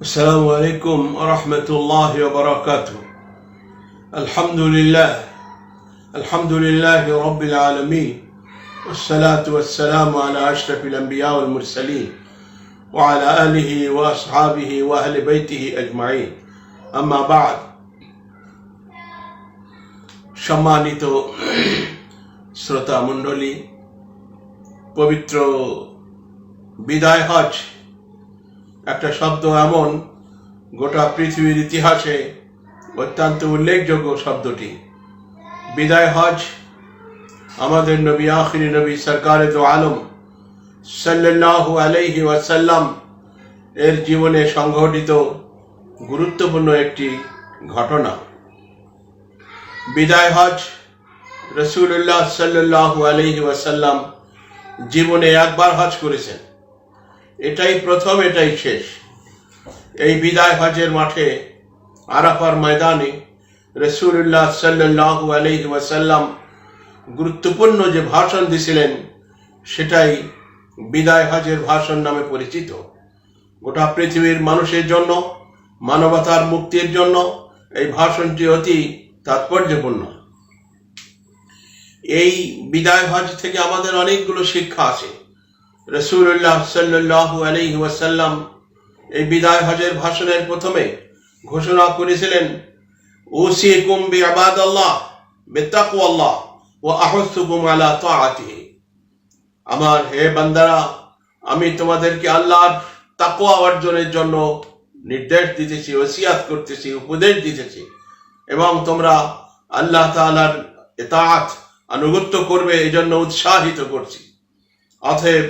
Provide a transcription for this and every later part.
السلام عليكم ورحمة الله وبركاته الحمد لله الحمد لله رب العالمين والصلاة والسلام على أشرف الأنبياء والمرسلين وعلى آله وأصحابه وأهل بيته أجمعين أما بعد সম্মানিত শ্রোতা মণ্ডলী পবিত্র বিদায় হজ একটা শব্দ এমন, গোটা পৃথিবীর ইতিহাসে অত্যন্ত উল্লেখযোগ্য শব্দটি। বিদায় হজ, আমাদের নবী, আখিরি নবী, সরকারে তো আলম, সাল্লাল্লাহু আলাইহি ওয়াসাল্লাম, এর জীবনে সংঘটিত গুরুত্বপূর্ণ একটি ঘটনা। বিদায় হজ রসুল্লাহ সাল্লাল্লাহু আলাইহি ওয়াসাল্লাম জীবনে একবার হজ করেছেন। এটাই প্রথম, এটাই শেষ। এই বিদায় হজের মাঠে আরাফার ময়দানে রসুল্লাহ সাল্লাহু আলহি ওয়াসাল্লাম গুরুত্বপূর্ণ যে ভাষণ দিছিলেন, সেটাই বিদায় হজের ভাষণ নামে পরিচিত। গোটা পৃথিবীর মানুষের জন্য, মানবতার মুক্তির জন্য এই ভাষণটি অতি তাৎপর্যপূর্ণ। এই বিদায় হজ থেকে আমাদের অনেকগুলো শিক্ষা আছে। রসুল্লাহ সাল্লাহ আলহি ওয়াসাল্লাম এই বিদায় হজের ভাষণের প্রথমে ঘোষণা করেছিলেন ওসি কুম্বি আবাদ আল্লাহ বেতাকু আল্লাহ ও আহসুকুম আলা তাআতিহি। আমার হে বান্দারা, আমি তোমাদেরকে আল্লাহর তাকওয়া অর্জনের জন্য নির্দেশ দিতেছি, ওসিয়াত করতেছি, উপদেশ দিতেছি এবং তোমরা আল্লাহ তাআলার ইতাআত আনুগত্য করবে এই জন্য উৎসাহিত করছি। অতএব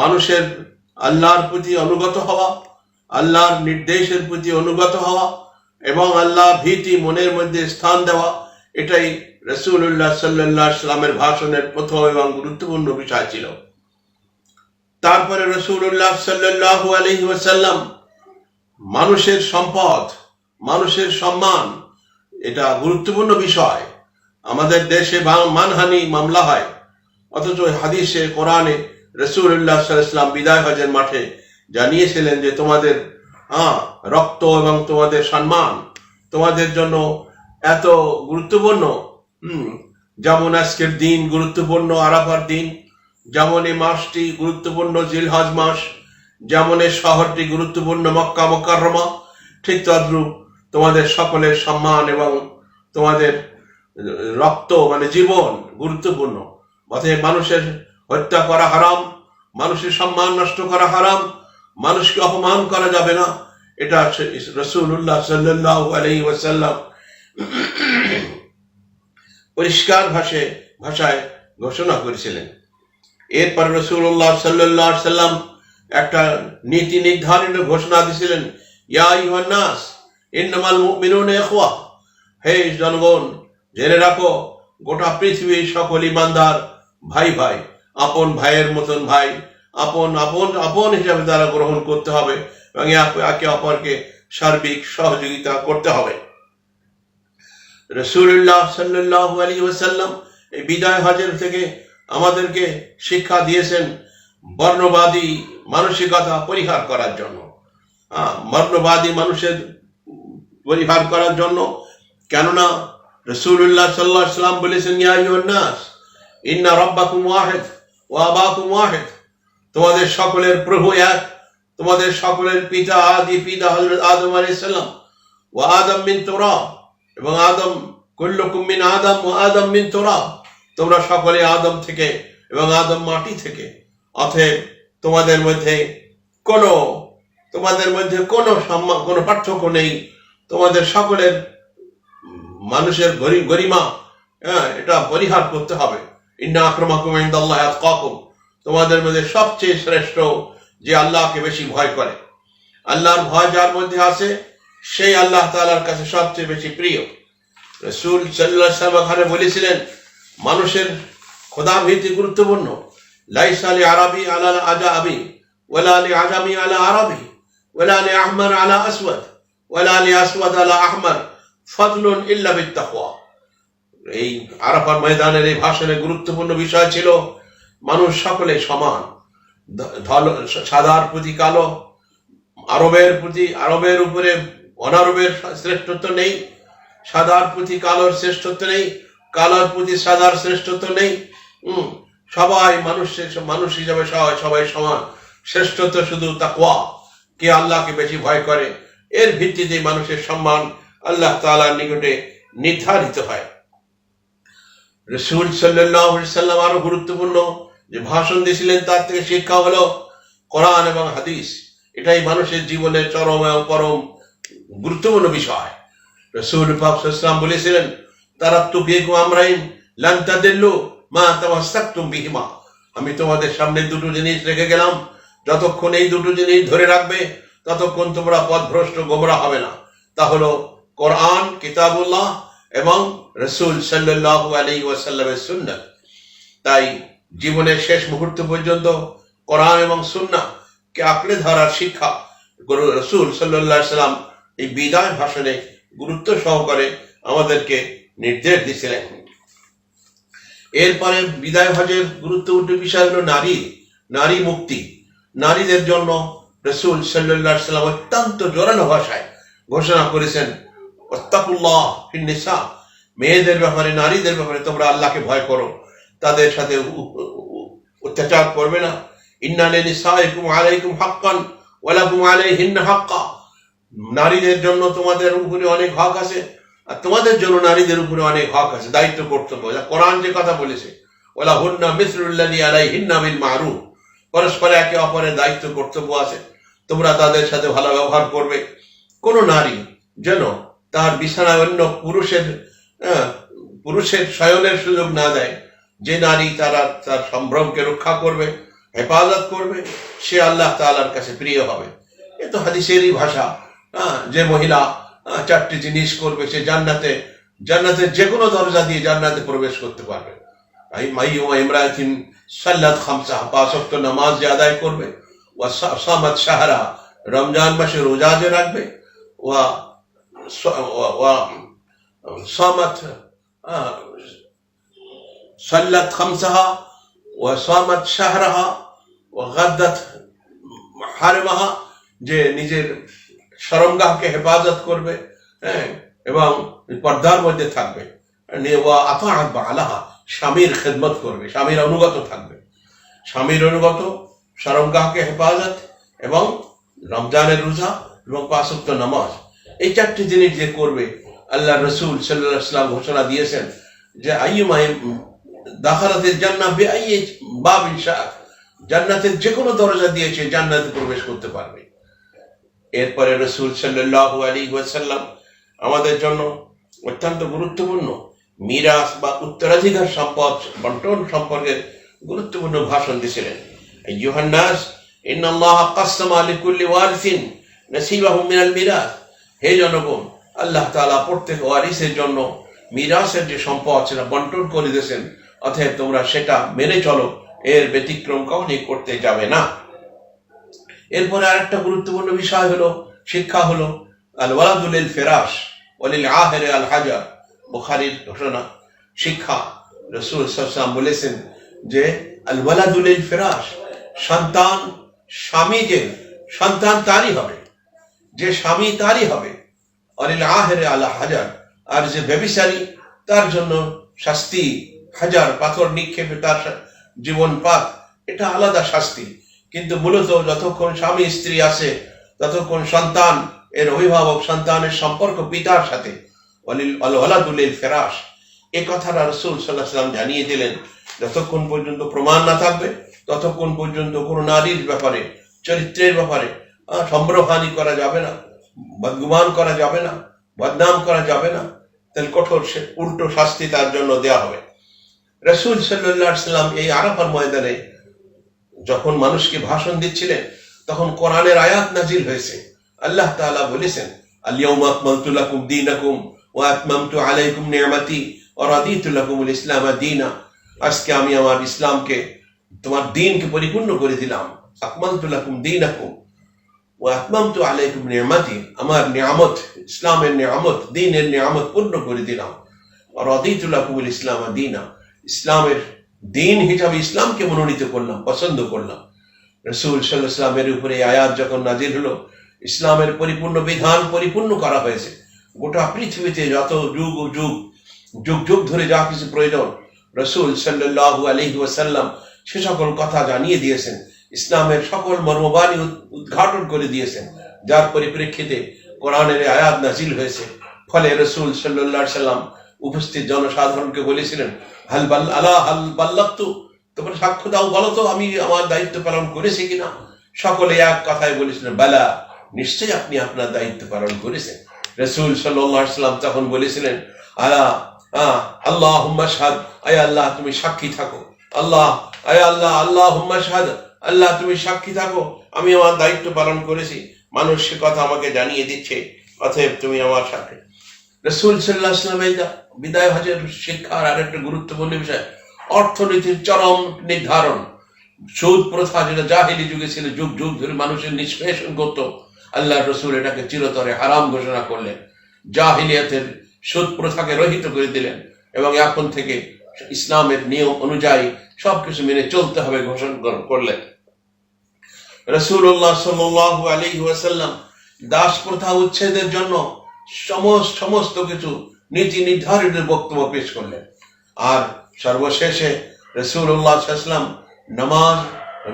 মানুষের আল্লাহর প্রতি অনুগত হওয়া, আল্লাহর নির্দেশের প্রতি অনুগত হওয়া এবং আল্লাহ ভীতি মনের মধ্যে স্থান দেওয়া, এটাই রসুল্লাহ সাল্লাহ সাল্লামের ভাষণের প্রথম এবং গুরুত্বপূর্ণ বিষয় ছিল। তারপরে রসুল্লাহ সাল্লাহ আলহি মানুষের সম্পদ, মানুষের সম্মান, এটা গুরুত্বপূর্ণ বিষয়। আমাদের দেশে মানহানি মামলা হয়, অথচ হাদিসে, কোরআনে রসুল্লাহ সাল্লাম বিদায় হজের মাঠে জানিয়েছিলেন যে তোমাদের হ্যাঁ রক্ত এবং তোমাদের সম্মান, তোমাদের জন্য এত গুরুত্বপূর্ণ যেমন আজকের দিন গুরুত্বপূর্ণ, আরাফার দিন, যেমন এই মাসটি গুরুত্বপূর্ণ, জিলহজ মাস, যেমন এই শহরটি গুরুত্বপূর্ণ, মক্কা মক্কারমা ঠিক তদ্রূপ তোমাদের সকলের সম্মান এবং তোমাদের রক্ত মানে জীবন গুরুত্বপূর্ণ। অতএব মানুষের হত্যা করা হারাম, মানুষের সম্মান নষ্ট করা হারাম, মানুষকে অপমান করা যাবে না। এটা রসুল্লাহ পরিষ্কার ভাষে, ভাষায় ঘোষণা করেছিলেন। এরপর রসুল্লাহ সাল্লাহ সাল্লাম একটা নীতি নির্ধারণের ঘোষণা দিয়েছিলেন ইয়া হে জনগণ, জেনে রাখো, গোটা পৃথিবীর সকল ইমানদার ভাই ভাই আপন ভাইয়ের মতন ভাই, আপন আপন আপন হিসাবে তারা গ্রহণ করতে হবে এবং একে অপরকে সার্বিক সহযোগিতা করতে হবে। রসুল্লাহ সাল্লাহ আলী ওসাল্লাম এই বিদায় হজের থেকে আমাদেরকে শিক্ষা দিয়েছেন বর্ণবাদী মানসিকতা পরিহার করার জন্য। বর্ণবাদী মানুষের পরিহার করার জন্য। কেননা রসুল্লাহ সাল্লাহ সাল্লাম বলেছেন নাস, ইন্না রব্বাকুম ওয়াহেদ। ও আবাকুম ওয়াহেদ তোমাদের সকলের প্রভু এক, তোমাদের সকলের পিতা আদি পিতা হজরত আদম আলাইসাল্লাম ও আদম মিন তোরা এবং আদম কুল্লুকুম মিন আদম ও আদম মিন তোরা, তোমরা সকলে আদম থেকে এবং আদম মাটি থেকে। অতএব তোমাদের মধ্যে কোনো, তোমাদের মধ্যে কোনো সম্মান, কোনো পার্থক্য নেই। তোমাদের সকলের মানুষের গরিমা হ্যাঁ এটা পরিহার করতে হবে। ইন্না আক্রমাকুম ইন্দাল্লাহ আতকাকুম। তোমাদের মধ্যে সবচেয়ে শ্রেষ্ঠ যে আল্লাহকে বেশি ভয় করে। আল্লাহর ভয় যার মধ্যে আছে, সেই আল্লাহ তালার কাছে সবচেয়ে বেশি প্রিয়। রসুল সাল্লাহ বলেছিলেন, মানুষের খোদা ভীতি গুরুত্বপূর্ণ। লাইস আলী আরবি আলা আজা আবি ওলা আলী আজামি আলা আরবি ওলা আলী আহমর আলা আসওয়াদ ওলা আলী আসওয়াদ আলা আহমর। ফজলুন ইল্লা বিত্তাকওয়া এই আরাফার ময়দানের এই ভাষণে গুরুত্বপূর্ণ বিষয় ছিল, মানুষ সকলে সমান। সাদার প্রতি কালো, আরবের প্রতি, আরবের উপরে অনারবের শ্রেষ্ঠত্ব নেই, সাদার প্রতি কালোর শ্রেষ্ঠত্ব নেই, কালোর প্রতি সাদার শ্রেষ্ঠত্ব নেই। হুম সবাই মানুষের মানুষ হিসাবে সবাই সবাই সমান। শ্রেষ্ঠত্ব শুধু তাকওয়া, কে আল্লাহকে বেশি ভয় করে, এর ভিত্তিতে মানুষের সম্মান আল্লাহ তাআলার নিকটে নির্ধারিত হয়। রসুল সাল্লাম আরও গুরুত্বপূর্ণ যে ভাষণ দিয়েছিলেন, তার থেকে শিক্ষা হলো কোরআন এবং হাদিস। এটাই মানুষের জীবনের চরম এবং পরম গুরুত্বপূর্ণ বিষয়। রসুল পাকসাল্লাম বলেছিলেন তারা তো বেগু আমরাইন লান্তা দিল্লু মা তামাস্তাকুম বিহিমা। আমি তোমাদের সামনে দুটো জিনিস রেখে গেলাম। যতক্ষণ এই দুটো জিনিস ধরে রাখবে, ততক্ষণ তোমরা পথভ্রষ্ট গোমরা হবে না। তা হলো কোরআন, কিতাবুল্লাহ এবং রসুল সাল্লাহ আলী ওয়াসাল্লামের সুন্নাত তাই জীবনের শেষ মুহূর্ত পর্যন্ত কোরআন এবং সুন্না কে আঁকড়ে ধরার শিক্ষা গুরু রসুল সাল্লাহ সাল্লাম এই বিদায় ভাষণে গুরুত্ব সহকারে আমাদেরকে নির্দেশ দিয়েছিলেন এরপরে বিদায় হজের গুরুত্বপূর্ণ বিষয় হলো নারী নারী মুক্তি। নারীদের জন্য রসুল সাল্লাহ সাল্লাম অত্যন্ত জোরালো ভাষায় ঘোষণা করেছেন ওত্তাকুল্লাহ মেয়েদের ব্যাপারে, নারীদের ব্যাপারে তোমরা আল্লাহকে ভয় করো। তাদের সাথে অত্যাচার করবে না। ইন্নালে নিসাইকুম আলাইকুম হাক্কান ওয়ালাকুম আলাইহিন্না হাক্কা। নারীদের জন্য তোমাদের উপরে অনেক হক আছে আর তোমাদের জন্য নারীদের উপরে অনেক হক আছে। দায়িত্ব, কর্তব্য। কোরআন যে কথা বলেছে ওলা হুন্না মিসরুল্লাহি আলাইহিন্না বিল মারুফ। পরস্পরে একে অপরের দায়িত্ব, কর্তব্য আছে। তোমরা তাদের সাথে ভালো ব্যবহার করবে। কোন নারী যেন তার বিছানায় অন্য পুরুষের পুরুষের শয়নের সুযোগ না দেয়। যে নারী তারা তার সম্ভ্রমকে রক্ষা করবে হেফাজত করবে সে আল্লাহ তাআলার কাছে প্রিয় হবে। এ তো হাদিসেরই ভাষা। হ্যাঁ, যে মহিলা চারটি জিনিস করবে সে জান্নাতে জান্নাতের যে কোনো দরজা দিয়ে জান্নাতে প্রবেশ করতে পারবে। আই মাইয়ুমা ইমরাতিন সাল্লাত খামসা নামাজ যে আদায় করবে ওয়া সা- সামাত সাহারা রমজান মাসে রোজা যে রাখবে ওয়া খামসাহা ওয়া সামাত শাহরাহা ওয়া গাদ্দাত হারেমাহা যে নিজের সরমগাহকে হেফাজত করবে হ্যাঁ এবং পর্দার মধ্যে থাকবে। আলাহা স্বামীর খেদমত করবে, স্বামীর অনুগত থাকবে। স্বামীর অনুগত, সরমগাহকে হেফাজত এবং রমজানের রোজা এবং পাঁচক্ত নামাজ। এই চারটি জিনিস যে করবে আল্লাহ রসুল সাল্লাহ সাল্লাম ঘোষণা দিয়েছেন যে বাবিন শাহ জান্নাতের যে কোনো দরজা দিয়েছে জান্নাতে প্রবেশ করতে পারবে। এরপরে রসুল আলী ওয়াসাল্লাম আমাদের জন্য অত্যন্ত গুরুত্বপূর্ণ মিরাস বা উত্তরাধিকার সম্পদ বন্টন সম্পর্কে গুরুত্বপূর্ণ ভাষণ দিয়েছিলেন। ইউহান্নাস ইন্নাল্লাহ কাসসামা ওয়ারিসিন মিনাল মিরাস হে জনগণ, আল্লাহ তাআলা প্রত্যেক ওয়ারিসের জন্য মিরাসের যে সম্পদ সেটা বন্টন করে দিয়েছেন, অতএব তোমরা সেটা মেনে চলো, এর ব্যতিক্রম কখনই করতে যাবে না। এরপরে আরেকটা গুরুত্বপূর্ণ বিষয় হলো, শিক্ষা হলো আল ওয়ালাদুল ফেরাস ওয়ালিল আহেরে আল হাজার বুখারীর ঘটনা শিক্ষা, রসুল সাল্লাম বলেছেন যে আল ওয়ালাদুল ফেরাস সন্তান স্বামী যে সন্তান তারই হবে। যে স্বামী তারই হবে। অলিল আহেরে আল হাজার। আর যে ব্যবিচারী, তার জন্য শাস্তি, হাজার পাথর নিক্ষেপে তার জীবন পাক, এটা আলাদা শাস্তি। কিন্তু মূলত যতক্ষণ স্বামী, স্ত্রী আছে, ততক্ষণ সন্তান, এর অভিভাবক সন্তানের সম্পর্ক পিতার সাথে। ফেরাস এ কথাটা রসুল সাল্লাহ সাল্লাম জানিয়ে দিলেন, যতক্ষণ পর্যন্ত প্রমাণ না থাকবে, ততক্ষণ পর্যন্ত কোনো নারীর ব্যাপারে, চরিত্রের ব্যাপারে আহ, সম্ভ্রমহানি করা যাবে না বদগুমান করা যাবে না বদনাম করা যাবে না। তাহলে কঠোর উল্টো শাস্তি তার জন্য দেয়া হবে। রসুল সাল্লাম এই আরাফার ময়দানে যখন মানুষকে ভাষণ দিচ্ছিলেন তখন কোরআনের আয়াত নাজিল হয়েছে। আল্লাহ তাআলা বলেছেন আলিয়াউমা আকমালতু লাকুম দীনাকুম ওয়া আতমামতু আলাইকুম নি'মাতি ওয়া রাদিতু লাকুমুল ইসলাম দীনা। আজকে আমি আমার ইসলামকে তোমার দিনকে পরিপূর্ণ করে দিলাম। আকমালতু দীনাকুম। আলাইকুম নি'মাতি আমার নিয়ামত, ইসলামের নিয়ামত দ্বীনের নিয়ামত পূর্ণ করে দিলাম। লাকুমুল ইসলাম দীনা, ইসলামের দিন হিসাবে ইসলামকে মনোনীত করলাম, পছন্দ করলাম। রসুল সাল্লামের উপরে আয়াত যখন নাজিল হলো, ইসলামের পরিপূর্ণ বিধান পরিপূর্ণ করা হয়েছে। গোটা পৃথিবীতে যত যুগ যুগ যুগ যুগ ধরে যা কিছু প্রয়োজন, রসুল সাল্লাহ আলহি ওয়াসাল্লাম সে সকল কথা জানিয়ে দিয়েছেন। ইসলামের সকল মর্মবাণী উদ- উদ্ঘাটন করে দিয়েছেন, যার পরিপ্রেক্ষিতে কোরআনের আয়াত নাজিল হয়েছে। ফলে রসুল সাল্লাহ সাল্লাম উপস্থিত জনসাধারণকে বলেছিলেন, হাল বাল আলা হাল বাল্লাত্তু তোমরা সাক্ষ্য দাও, বলো তো, আমি আমার দায়িত্ব পালন করেছি কিনা? সকলে এক কথায় বলেছিলেন, বেলা, নিশ্চয়ই আপনি আপনার দায়িত্ব পালন করেছেন। রসুল সাল্লাম তখন বলেছিলেন, আলা আল্লাহ হুম্মাশাদ আয় আল্লাহ, তুমি সাক্ষী থাকো। আল্লাহ, আয় আল্লাহ আল্লাহ হুম্মাশাদ আল্লাহ, তুমি সাক্ষী থাকো। আমি আমার দায়িত্ব পালন করেছি। মানুষ সে কথা আমাকে জানিয়ে দিচ্ছে, অতএব তুমি আমার সাথে রসুল সাল্লাহ বিদায় হজের শিক্ষার আর একটা গুরুত্বপূর্ণ বিষয়, অর্থনীতির চরম নির্ধারণ। সুদ প্রথা যেটা জাহিলি যুগে ছিল, যুগ যুগ ধরে মানুষের নিষ্পেষণ করত। আল্লাহ রসুল এটাকে চিরতরে হারাম ঘোষণা করলেন। জাহিলিয়াতের সুদ প্রথাকে রহিত করে দিলেন এবং এখন থেকে ইসলামের নিয়ম অনুযায়ী সবকিছু মেনে চলতে হবে ঘোষণা কর- করলেন। রসুল্লাহ সাল্লাহ আলী ওয়াসাল্লাম দাস প্রথা উচ্ছেদের জন্য সমস্ত সমস্ত কিছু নীতি নির্ধারিত বক্তব্য পেশ করলেন। আর সর্বশেষে রসুল্লাহ সাল্লাম নামাজ,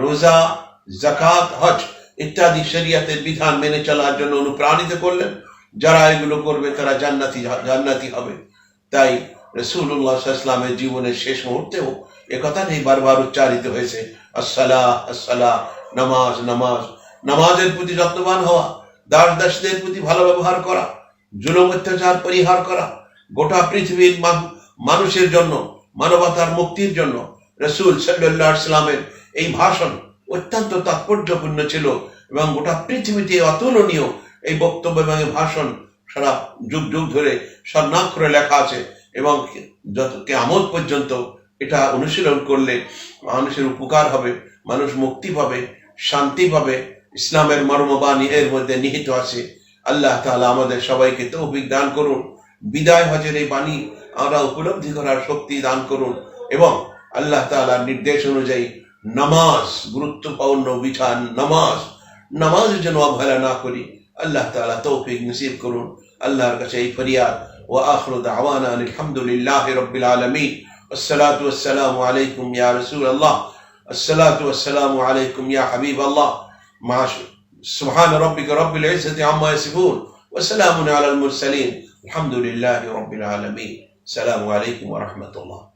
রোজা জাকাত হজ ইত্যাদি শরিয়াতের বিধান মেনে চলার জন্য অনুপ্রাণিত করলেন। যারা এগুলো করবে তারা জান্নাতি জান্নাতি হবে। তাই রসুল্লাহ জীবনের শেষ মুহূর্তেও এ কথাটাই বারবার উচ্চারিত হয়েছে, আসসালাহ আসসালাহ নামাজ নামাজ। নামাজের প্রতি যত্নবান হওয়া, দাস দাসদের প্রতি ভালো ব্যবহার করা, জুলুম, অত্যাচার পরিহার করা, গোটা পৃথিবীর মানুষের জন্য, মানবতার মুক্তির জন্য রসুল সাল্লাহ ইসলামের এই ভাষণ অত্যন্ত তাৎপর্যপূর্ণ ছিল এবং গোটা পৃথিবীতে অতুলনীয় এই বক্তব্য এবং ভাষণ সারা যুগ যুগ ধরে স্বর্ণাক্ষরে লেখা আছে এবং যত কেমন পর্যন্ত এটা অনুশীলন করলে মানুষের উপকার হবে, মানুষ মুক্তি পাবে। শান্তিভাবে ইসলামের মর্মবাণী এর মধ্যে নিহিত আছে। আল্লাহ তাআলা আমাদের সবাইকে তৌফিক দান করুন, বিদায় হজের এই বাণী আমরা উপলব্ধি করার শক্তি দান করুন এবং আল্লাহ তাআলার নির্দেশ অনুযায়ী নামাজ, গুরুত্বপূর্ণ বিধান নামাজ নামাজ যেন অবহেলা না করি, আল্লাহ তাআলা তৌফিক নসিব করুন। আল্লাহর কাছে এই ফরিয়াদ ও আখরুদ দাওয়ানা আলহামদুলিল্লাহ রবিল আলমী আসসালাতু আসসালামু আলাইকুম ইয়া الصلاة والسلام عليكم يا حبيب الله. مع سبحان ربك رب العزة عما يصفون وسلام على المرسلين. الحمد لله رب العالمين. السلام عليكم ورحمة الله.